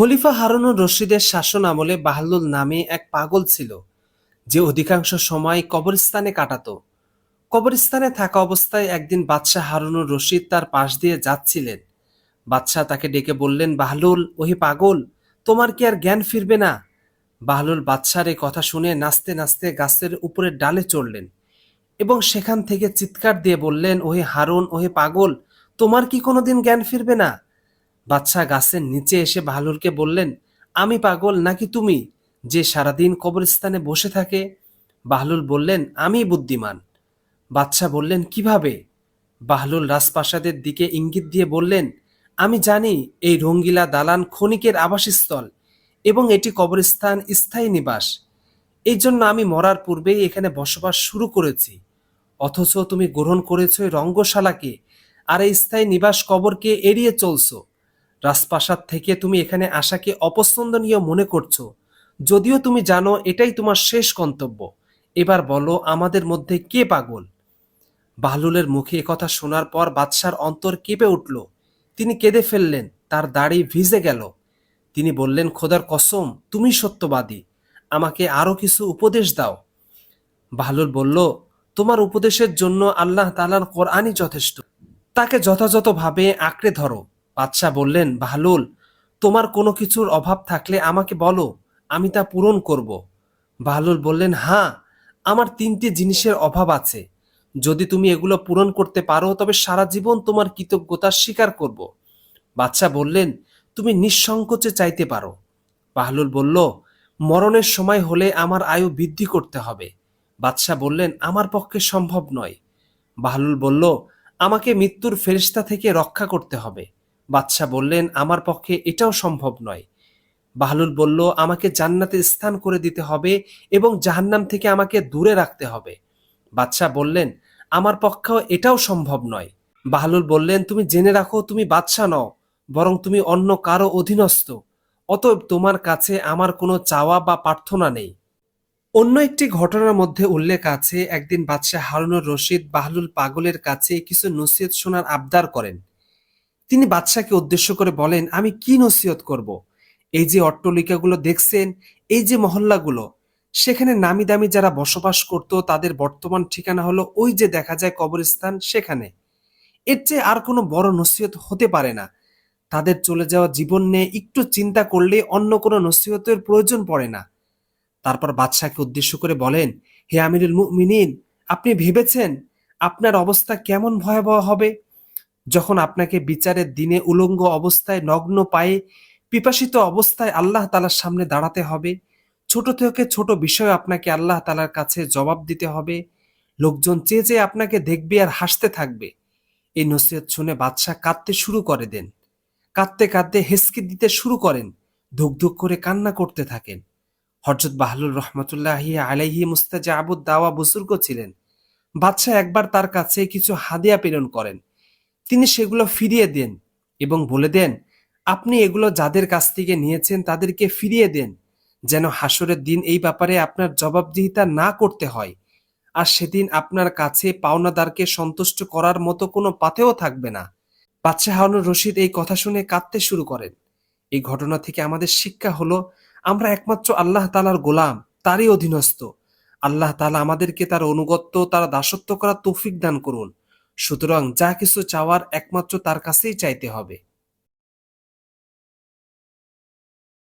খলিফা হারুনুর রশিদের শাসন আমলে বাহলুল নামে এক পাগল ছিল, যে অধিকাংশ সময় কবরস্থানে কাটাত। কবরস্থানে থাকা অবস্থায় একদিন বাদশাহ হারুনুর রশিদ তার পাশ দিয়ে যাচ্ছিলেন। বাদশাহ তাকে ডেকে বললেন বাহলুল ওহি পাগল, তোমার কি আর জ্ঞান ফিরবে না? বাহলুল বাদশার এই কথা শুনে নাচতে নাচতে গাছের উপরের ডালে চড়লেন এবং সেখান থেকে চিৎকার দিয়ে বললেন, ওহে হারুন, ওহে পাগল, তোমার কি কোনোদিন জ্ঞান ফিরবে না? বাদশাহ গাছের নিচে এসে বাহলুলকে বললেন, আমি পাগল নাকি তুমি? যে সারাদিন কবরস্থানে বসে থাকে। বাহলুল বললেন, আমি বুদ্ধিমান। বাদশাহ বললেন, কীভাবে? বাহলুল রাজপ্রাসাদের দিকে ইঙ্গিত দিয়ে বললেন, আমি জানি এই রঙ্গিলা দালান ক্ষণিকের আবাসস্থল এবং এটি কবরস্থান স্থায়ী নিবাস। এই জন্য আমি মরার পূর্বেই এখানে বসবাস শুরু করেছি। অথচ তুমি গ্রহণ করেছ রঙ্গশালাকে, আর এই স্থায়ী নিবাস কবরকে এড়িয়ে চলছো। রাজপ্রাসাদ থেকে তুমি এখানে আসাকে অপছন্দনীয় মনে করছ। যদিও তুমি জানো এটাই তোমার শেষ গন্তব্য। এবার বলো, আমাদের মধ্যে কে পাগল? বাহলুলের মুখে কথা শোনার পর বাদশার অন্তর কেঁপে উঠল। তিনি কেঁদে ফেললেন, তার দাড়ি ভিজে গেল। তিনি বললেন, খোদার কসম, তুমি সত্যবাদী। আমাকে আরও কিছু উপদেশ দাও। বাহলুল বলল, তোমার উপদেশের জন্য আল্লাহ তালার কোরআনই যথেষ্ট। তাকে যথাযথভাবে আঁকড়ে ধরো। বাদশাহ বললেন, বাহলুল, তোমার কোনো কিছুর অভাব থাকলে আমাকে বলো, আমি তা পূরণ করব। বাহলুল বললেন হ্যাঁ আমার তিনটি জিনিসের অভাব আছে। যদি তুমি এগুলো পূরণ করতে পারো, তবে সারা জীবন তোমার কৃতজ্ঞতা স্বীকার করব। বাদশাহ বললেন, তুমি নিঃসংকোচে চাইতে পারো। বাহলুল বলল, মরণের সময় হলে আমার আয়ু বৃদ্ধি করতে হবে। বাদশাহ বললেন, আমার পক্ষে সম্ভব নয়। বাহলুল বলল, আমাকে মৃত্যুর ফেরিস্তা থেকে রক্ষা করতে হবে। বাদশাহ বললেন, আমার পক্ষে এটাও সম্ভব নয়। বাহলুল বলল, আমাকে জান্নাতে স্থান করে দিতে হবে এবং জাহান্নাম থেকে আমাকে দূরে রাখতে হবে। বাদশাহ বললেন, আমার পক্ষেও এটাও সম্ভব নয়। বাহলুল বললেন, তুমি জেনে রাখো, তুমি বাদশাহ নও, বরং তুমি অন্য কারও অধীনস্থ। অতএব তোমার কাছে আমার কোনো চাওয়া বা প্রার্থনা নেই। অন্য একটি ঘটনার মধ্যে উল্লেখ আছে, একদিন বাদশাহ হারুনুর রশিদ বাহলুল পাগলের কাছে কিছু নসিহত শোনার আবদার করেন। তিনি বাদশাকে উদ্দেশ্য করে বলেন, আমি কি নসিহত করব? এই যে অট্টলিকাগুলো দেখছেন, এই যে মহল্লাগুলো, সেখানে নামি দামি যারা বসবাস করত, তাদের বর্তমান ঠিকানা হলো ওই যে দেখা যায় কবরস্থান সেখানে। এর চেয়ে আর কোনো বড় নসিহত হতে পারে না। তাদের চলে যাওয়া জীবন নিয়ে একটু চিন্তা করলে অন্য কোনো নসিহতের প্রয়োজন পড়ে না। তারপর বাদশাকে উদ্দেশ্য করে বলেন, হে আমিরুল মুমিনিন, আপনি ভেবেছেন আপনার অবস্থা কেমন ভয়াবহ হবে? যখন আপনাকে বিচারের দিনে উলঙ্গ অবস্থায়, নগ্ন পায়ে পিপাসিত অবস্থায় আল্লাহ তালার সামনে দাঁড়াতে হবে। ছোট থেকে ছোট বিষয় আপনাকে আল্লাহ তালার কাছে জবাব দিতে হবে। লোকজন চেয়ে চেয়ে আপনাকে দেখবে আর হাসতে থাকবে। এই নসিহত শুনে বাদশাহ কাঁদতে শুরু করে দেন। কাঁদতে কাঁদতে হেসকে দিতে শুরু করেন। ধুক ধুক করে কান্না করতে থাকেন। হরজত বাহলুল রহমতুল্লাহ আলাইহি মুস্তাজা আবুদ দাওয়া বুজুর্গ ছিলেন। বাদশাহ একবার তার কাছে কিছু হাদিয়া প্রেরণ করেন। তিনি সেগুলো ফিরিয়ে দেন এবং বলে দেন, আপনি এগুলো যাদের কাছ থেকে নিয়েছেন তাদেরকে ফিরিয়ে দেন, যেন হাসরের দিন এই ব্যাপারে আপনার জবাবদিহিতা না করতে হয়। আর সেদিন আপনার কাছে পাওনাদারকে সন্তুষ্ট করার মতো কোনো পাথেও থাকবে না। বাদশাহ হারুনুর রশিদ এই কথা শুনে কাঁদতে শুরু করেন। এই ঘটনা থেকে আমাদের শিক্ষা হলো, আমরা একমাত্র আল্লাহ তালার গোলাম, তারই অধীনস্থ। আল্লাহ তালা আমাদেরকে তার অনুগত্য, তার দাসত্ব করার তৌফিক দান করুন। সুতরাং যা কিছু চাওয়ার একমাত্র তার কাছেই চাইতে হবে।